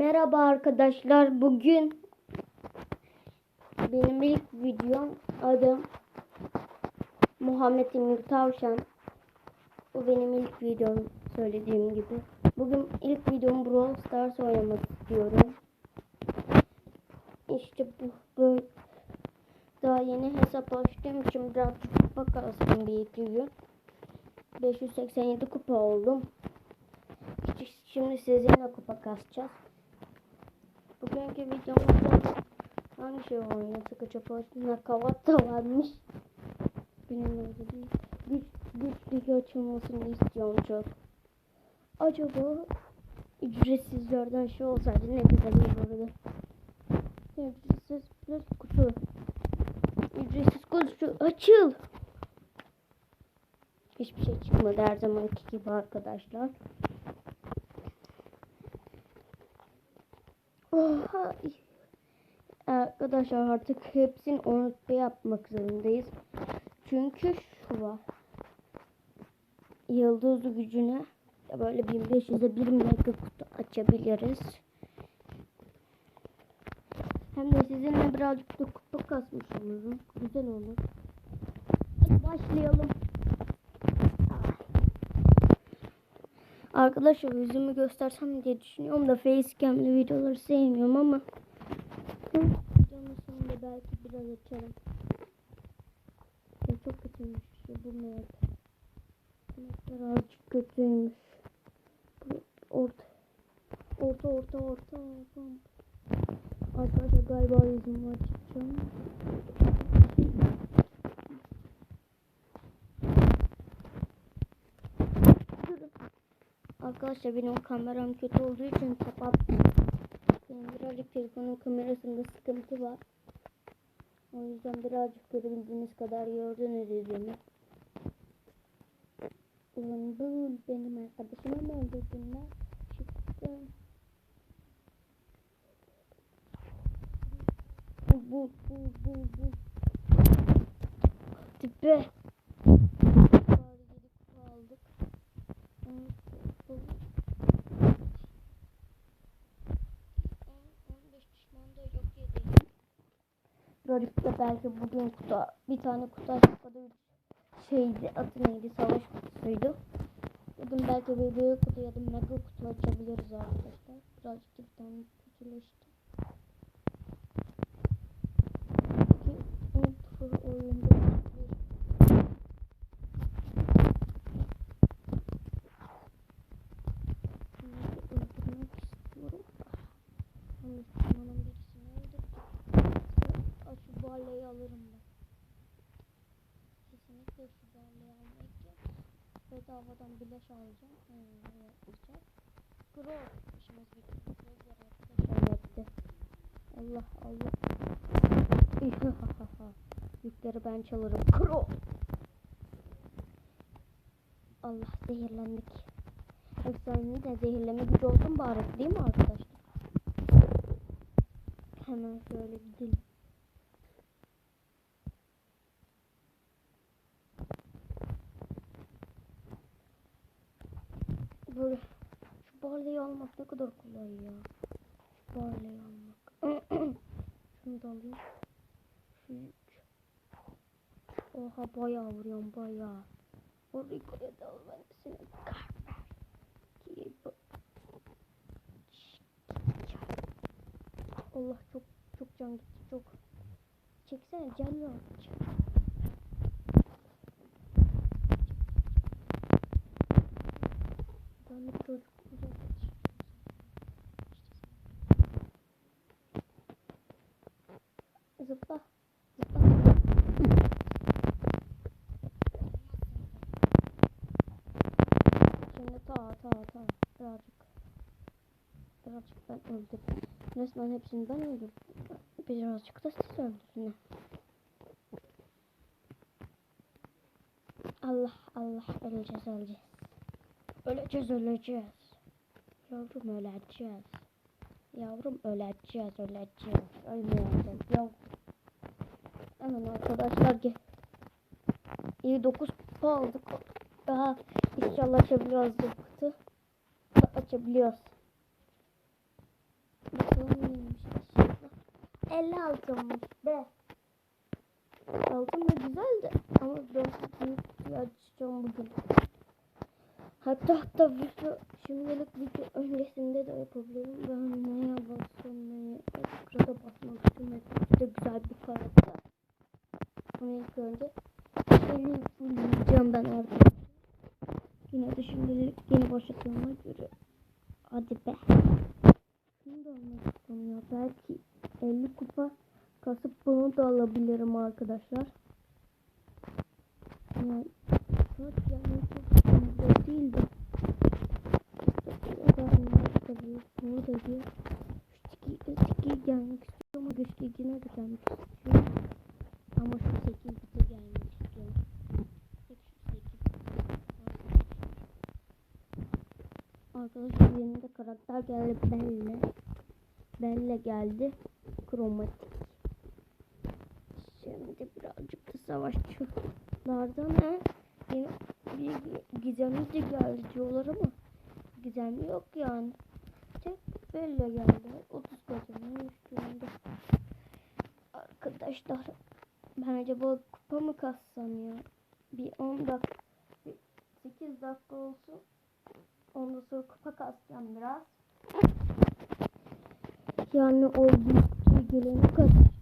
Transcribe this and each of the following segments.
Merhaba arkadaşlar. Bugün benim ilk videom adım Muhammed Emir Tavşan. Bu benim ilk videom söylediğim gibi. Bugün ilk videom Brawl Stars oynamak istiyorum. İşte bu böyle. Daha yeni hesap açtığım için biraz kupa kalsın gün. 587 kupa oldum. Şimdi sizinle kupa kasacağız. Bugünkü videomuzda hangi şey oynadık acaba? Nakavat da varmış. Bilmiyorum. Güç, güç ligi açılmasını istiyorum çok. Acaba ücretsizlerden şey olsaydı ne güzel olurdu. Ücretsiz plus kutu. Ücretsiz kutu açıl. Hiçbir şey çıkmadı her zamanki gibi arkadaşlar. Oha. Arkadaşlar artık hepsini unutma yapmak zorundayız. Çünkü şu var. Yıldız gücüne böyle 1500'e bir mega kutu açabiliriz. Hem de sizinle birazcık da kupa kasmış olurum. Güzel olur. Hadi başlayalım. Arkadaşlar yüzümü göstersem diye düşünüyorum da facecam'li videoları sevmiyorum ama videonun sonunda belki biraz açarım. Ya çok kötüymüş ya bu. Bu map birazcık kötüymüş. Orta orta orta. orta. Arkadaşlar galiba yüzümü açacağım. Arkadaşlar benim kameram kötü olduğu için kapattım. Benim birazcık telefonun kamerasında sıkıntı var. O yüzden birazcık görebildiğiniz kadar gördünüz yüzümü. Ulan bu benim arkadaşıma mı öldürdün lan? Bu bu bu bu. Tipe. Bari yedi kupa aldık. Onu bu. 15 pişman da yok yedi. Birazcık belki bugün kutu bir tane kutu üç şeydi adı neydi savaş kutusuydu. Bugün belki bir büyük kutu ya da mega kutu açabiliriz arkadaşlar. Birazcık bir tane kötüleşti. Oyunda bir Şimdi öldürmek istiyorum. Yalnız düşmanın birisini öldürdüm. Şu barlayı alırım ben. Kesinlikle şu barlayı almak için bedavadan bileş alacağım. Hmm, ne yapacağım? Grov işimiz bitti. Arkadaşlar yaptı. Allah Allah. Yükleri ben çalarım. Grov. Allah zehirlendik. Efsane de zehirleme gücü olsun bari değil mi arkadaşlar? Hemen şöyle gidelim. Böyle şu barlayı almak ne kadar kolay ya. Şu barlayı almak. Şunu da alayım. Şu. Oha bayağı vuruyorum bayağı. O Rico'ya da ben seni kahver. Allah çok çok can gitti çok. Çeksene can yok. Öldürdüm. Resmen hepsini ben öldürdüm. Birazcık da siz öldürdün. Allah Allah öleceğiz öleceğiz. Öleceğiz öleceğiz. Yavrum öleceğiz. Yavrum öleceğiz öleceğiz. Ölmeyeceğiz yavrum. Hemen arkadaşlar gel. İyi 9 kupa aldık. Daha inşallah açabiliyoruz bu kutu. Açabiliyoruz. 50 altınmış be. Altın da güzeldi ama ben büyük açacağım bugün. Hatta hatta video şimdilik video öncesinde de yapabilirim. Ben neye bassam neye ekrana basmak istiyorum. Ekranda güzel bir karakter. Bunu ilk önce şöyle fulleyeceğim ben artık. Yine de şimdilik yeni başladığıma göre. Hadi be. Şunu da almak istiyorum ya. Belki 50 kupa kasıp bunu da alabilirim arkadaşlar. Yani saat yani çok güzel değildi. Tabii bunu da bir Stiki, stiki gelmek istiyorum ama güçlü ligine de gelmek istiyorum. Ama şu 8 bite gelmek istiyorum. Tek şu 8. Arkadaşlar yeni de karakter geldi. Belle. Belle geldi. Kromatik. Şimdi birazcık da savaşçılardan he. Yeni bir gizemli de geldi diyorlar ama gizemli yok yani. Tek Belle geldi. 30 katının üstünde. Arkadaşlar ben acaba kupa mı kassam ya? Bir 10 dakika, bir 8 dakika olsun. Ondan sonra kupa kasacağım biraz. Yani o Videolarım bu kadar.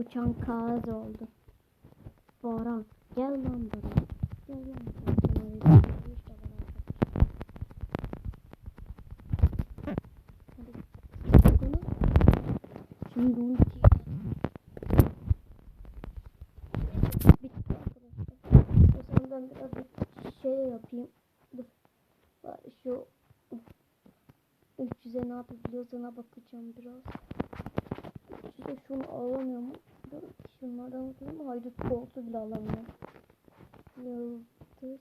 Uçan kağıt oldu. Baran gel lan Baran. Gel lan. Bunu. Şimdi ulti. Bitti arkadaşlar. Ben biraz bir şey yapayım. Dur. Şu 300'e ne yapabiliyoruz ona bakacağım biraz. Bir de şunu alamıyor mu? Şunlardan atıyorum. Haydut boltu bile alamıyorum. Yıldız.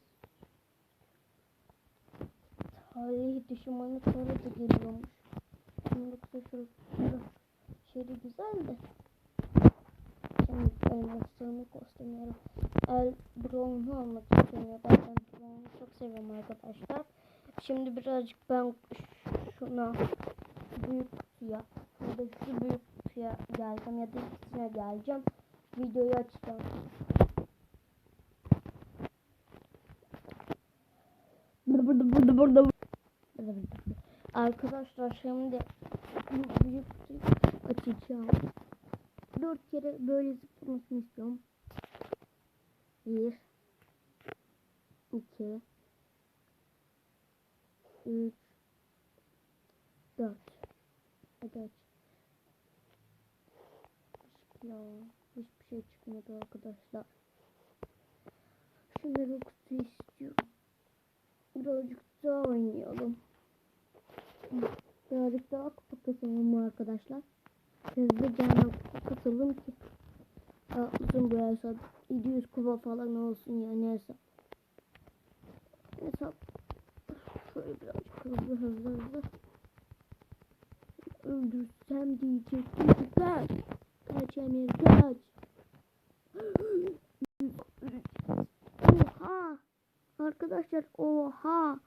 Tarih düşmanı tarih de geliyormuş. Yoksa şurada şeyde güzel de. Şimdi elmas sorunu. El Brown'u almak istemiyor. Ben Brown'u çok seviyorum arkadaşlar. Şimdi birazcık ben şuna büyük ya. Buradaki büyük kutuya geleceğim ya da ikisine geleceğim. Videoyu açacağım. Burada burada burada burada. Burada, burada. Arkadaşlar şimdi büyük açacağım. Dört kere böyle zıplamasını istiyorum. Bir. iki, Üç. Dört. Aç. Ya hiçbir şey çıkmadı arkadaşlar. Şimdi bu kutuyu istiyorum. Birazcık daha oynayalım. Birazcık daha kupa kasalım arkadaşlar. Hızlıca kasalım ki. Uzun bu hesap. 700 kupa falan olsun ya ne hesap. Şöyle birazcık hızlı hızlı hızlı. Öldürsem diyecektim. Kaç Emir kaç. Oha. Arkadaşlar oha.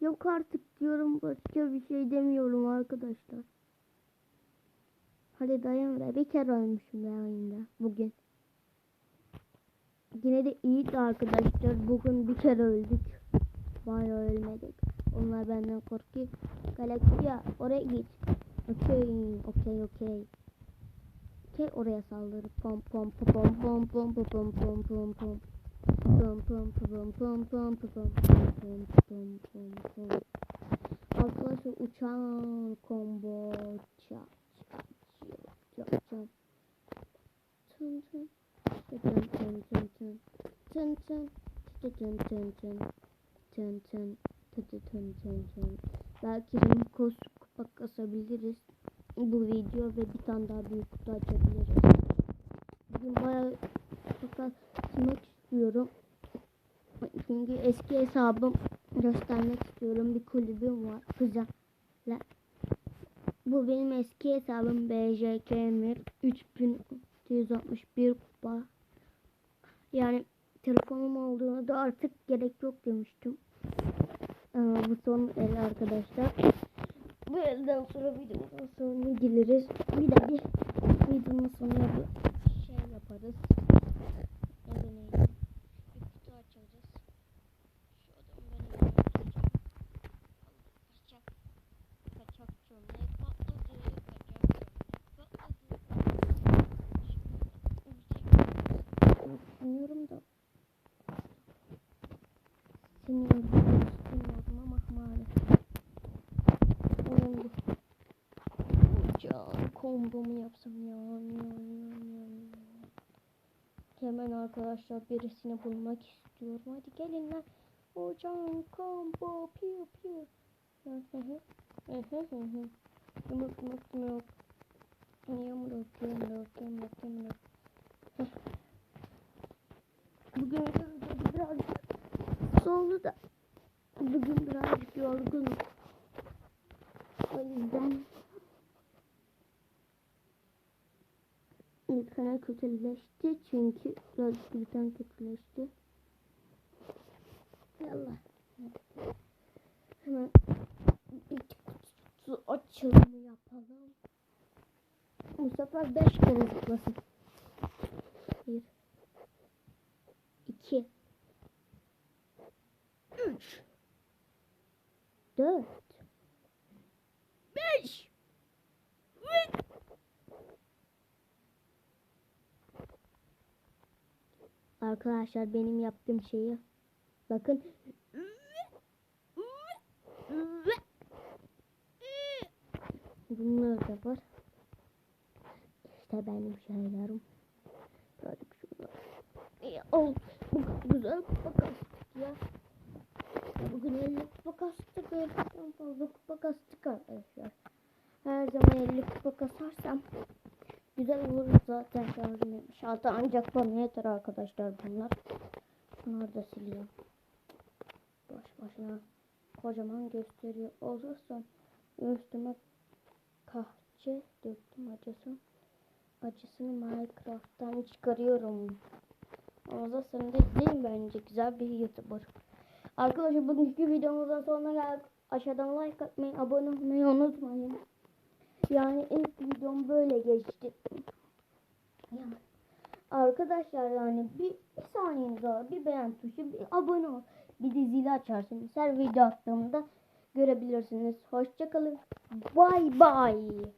Yok artık diyorum başka bir şey demiyorum arkadaşlar. Hadi dayan be. Bir kere ölmüşüm ben oyunda bugün. Yine de iyiydi arkadaşlar. Bugün bir kere öldük. Bayağı ölmedik. Onlar benden korkuyor. Galaksiya oraya git. Okey, okey, okey. Okey oraya saldır. Pom pom pom pom pom pom pom pom pom pom pom. Pom pom pom pom pom pom pom pom pom pom. Arkadaşlar uçan combo. Belki Rimkos kupa kasabiliriz. Bu video ve bir tane daha büyük kutu açabiliriz. Bugün bayağı kupa açmak istiyorum. Çünkü eski hesabım göstermek istiyorum. Bir kulübüm var. Güzel. Bu benim eski hesabım BJK Emir 3661 kupa. Yani telefonum olduğuna da artık gerek yok demiştim. Ama bu son el arkadaşlar. Bu elden sonra videomuzun sonuna geliriz. Bir de bir videonun sonuna bir şey yaparız. Ne deneyim? Bir kutu açacağız. Şu adamı ben öldüreceğim. Kaçak. Kaçak çömlek patladı. Kaçak çömlek patladı. Düşünüyorum da. İstemiyorum ama maalesef. Bu. Can kombomu yapsam ya. ya, ya, ya, ya. Hemen arkadaşlar birisini bulmak istiyorum. Hadi gelin lan. Hocam combo piu piu. Yumruk yumruk yumruk. Yumruk yumruk yumruk yumruk. Bugün videoda soldu da. Bugün birazcık yorgunum. O yüzden Lütfen kötüleşti çünkü lütfen kötüleşti. Yallah. Hemen ilk kutu açılımı yapalım. Bu sefer 5 kere zıplasın. 1 2 3 4 5 Arkadaşlar benim yaptığım şeyi bakın. Bunlar da var. İşte benim şeylerim. Ya, oh, bu güzel kastık ya. Bugün 50 kupa kastık. 50'den fazla kupa kastık arkadaşlar. Her zaman 50 kupa kasarsam güzel olur zaten şarjım 76 ancak bana yeter arkadaşlar bunlar. Bunları da siliyorum. Boş boşuna kocaman gösteriyor. Olursa üstüme kahçe döktüm acısı. Acısını Minecraft'tan çıkarıyorum. Olursa da değil bence güzel bir YouTuber. Arkadaşlar bugünkü videomuzdan sonuna geldik. Aşağıdan like atmayı, abone olmayı unutmayın. Yani ilk videom böyle geçti. Yani arkadaşlar yani bir, bir saniyeniz var. Bir beğen tuşu, bir abone ol. Bir de zili açarsınız. Her video attığımda görebilirsiniz. Hoşçakalın. Bye bye.